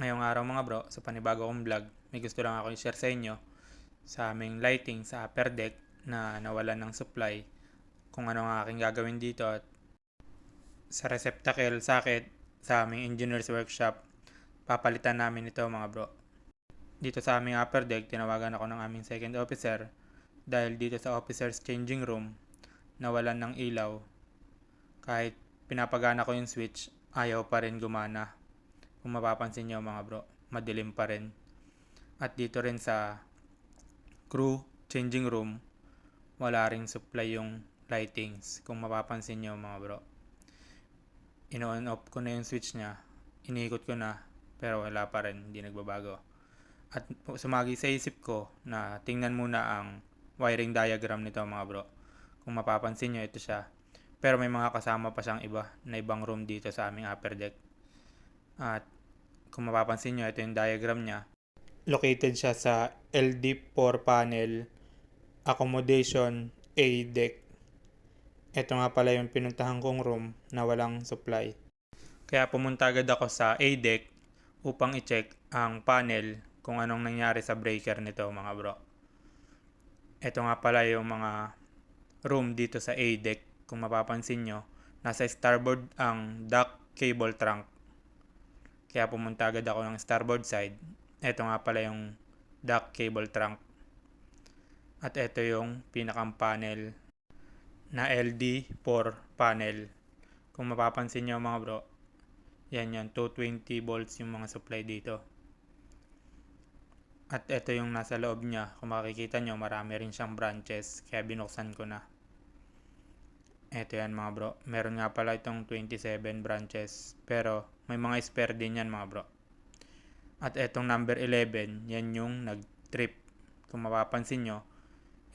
Ngayong araw mga bro, sa panibago kong vlog, may gusto lang ako i-share sa inyo sa aming lighting sa upper deck na nawalan ng supply kung ano ang aking gagawin dito at sa receptacle socket sa aming engineer's workshop papalitan namin ito mga bro. Dito sa aming upper deck tinawagan ako ng aming second officer dahil dito sa officer's changing room nawalan ng ilaw. Kahit pinapagana ko yung switch ayaw pa rin gumana kung mapapansin nyo mga bro, madilim pa rin. At dito rin sa crew changing room, wala ring supply yung lightings. Kung mapapansin nyo mga bro. In-on off ko na yung switch niya, iniikot ko na, pero wala pa rin, hindi nagbabago. At sumagi sa isip ko na tingnan muna ang wiring diagram nito mga bro. Kung mapapansin nyo, ito siya. Pero may mga kasama pa siyang iba na ibang room dito sa aming upper deck. At kung mapapansin nyo, ito yung diagram niya. Located siya sa LD4 panel accommodation A deck. Ito nga pala yung pinuntahan kong room na walang supply. Kaya pumunta agad ako sa A deck upang i-check ang panel kung anong nangyari sa breaker nito mga bro. Ito nga pala yung mga room dito sa A deck. Kung mapapansin nyo, nasa starboard ang duct cable trunk kaya pumunta agad ako ng starboard side. Ito nga pala yung duct cable trunk. At ito yung pinakang panel na LD4 panel. Kung mapapansin nyo mga bro, yan yan, 220 volts yung mga supply dito. At ito yung nasa loob niya. Kung makikita nyo, marami rin siyang branches. Kaya binuksan ko na. Ito yan mga bro. Meron nga pala itong 27 branches. Pero may mga spare din yan mga bro. At etong number 11, yan yung nag-trip. Kung mapapansin nyo,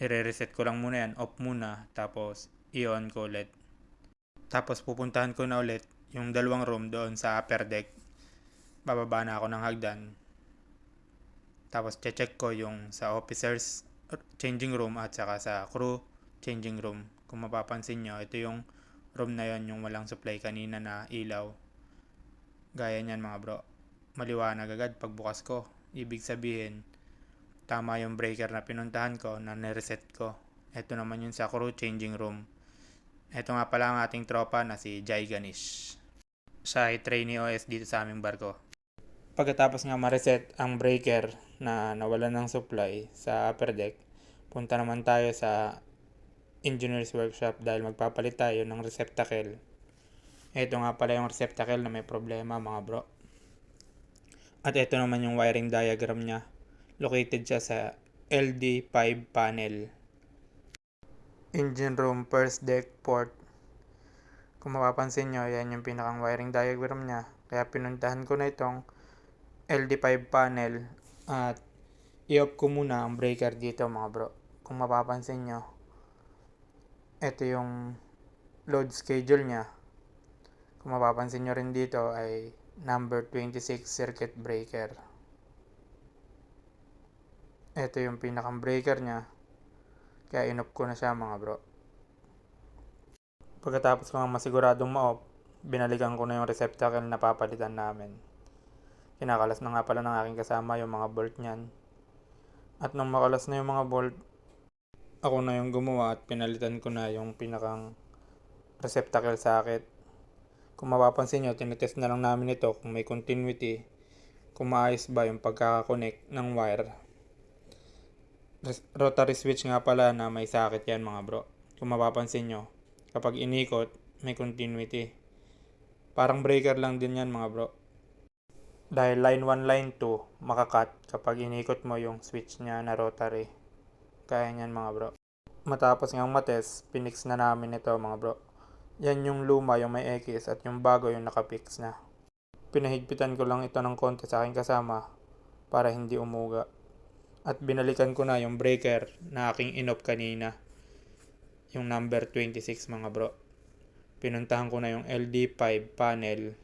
i-reset ko lang muna yan, off muna, tapos i-on ko ulit. Tapos pupuntahan ko na ulit yung dalawang room doon sa upper deck. Bababa na ako ng hagdan. Tapos check ko yung sa officers changing room at saka sa crew changing room. Kung mapapansin nyo, ito yung room na yon yung walang supply kanina na ilaw. Gaya niyan mga bro. Maliwanag agad pagbukas ko. Ibig sabihin, tama yung breaker na pinuntahan ko na nireset ko. Ito naman yung sa crew changing room. Ito nga pala ang ating tropa na si Jai Ganish. Siya ay trainee OS dito sa aming barko. Pagkatapos nga ma-reset ang breaker na nawalan ng supply sa upper deck, punta naman tayo sa engineer's workshop dahil magpapalit tayo ng receptacle ito nga pala yung receptacle na may problema mga bro. At ito naman yung wiring diagram niya. Located siya sa LD5 panel. Engine room first deck port. Kung mapapansin nyo, yan yung pinakang wiring diagram niya. Kaya pinuntahan ko na itong LD5 panel at i-off ko muna ang breaker dito mga bro. Kung mapapansin nyo, ito yung load schedule niya kung mapapansin nyo rin dito ay number 26 circuit breaker. Ito yung pinakang breaker niya. Kaya inop ko na siya mga bro. Pagkatapos ko masiguradong ma-off, binalikan ko na yung receptacle na papalitan namin. Kinakalas na nga pala ng aking kasama yung mga bolt niyan. At nung makalas na yung mga bolt, ako na yung gumawa at pinalitan ko na yung pinakang receptacle socket kung mapapansin nyo, tinetest na lang namin ito kung may continuity, kung maayos ba yung pagkakakonect ng wire. Rotary switch nga pala na may socket yan mga bro. Kung mapapansin nyo, kapag inikot, may continuity. Parang breaker lang din yan mga bro. Dahil line 1, line 2, makakat kapag inikot mo yung switch niya na rotary. Kaya niyan mga bro. Matapos ngang matest, pinix na namin ito mga bro. Yan yung luma, yung may X at yung bago yung nakapix na. Pinahigpitan ko lang ito ng konti sa aking kasama para hindi umuga. At binalikan ko na yung breaker na aking inop kanina. Yung number 26 mga bro. Pinuntahan ko na yung LD5 panel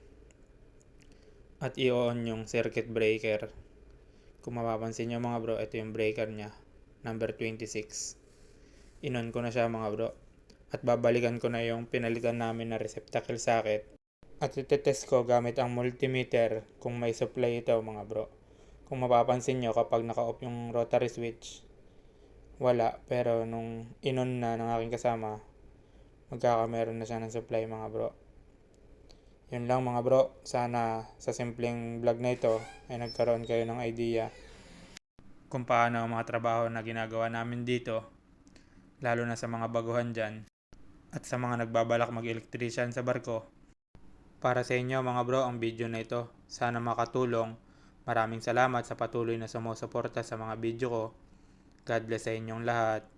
at i-on yung circuit breaker. Kung mapapansin nyo mga bro, ito yung breaker niya. Number 26. Inon ko na siya mga bro at babalikan ko na yung pinalitan namin na receptacle socket At itetest ko gamit ang multimeter kung may supply ito mga bro. Kung mapapansin nyo kapag naka-off yung rotary switch, wala. Pero nung inon na ng aking kasama, magkakameron na siya ng supply mga bro. Yun lang mga bro. Sana sa simpleng vlog na ito ay nagkaroon kayo ng idea kung paano ang mga trabaho na ginagawa namin dito, lalo na sa mga baguhan dyan, at sa mga nagbabalak mag-electrician sa barko. Para sa inyo mga bro ang video na ito. Sana makatulong. Maraming salamat sa patuloy na sumusuporta sa mga video ko. God bless sa inyong lahat.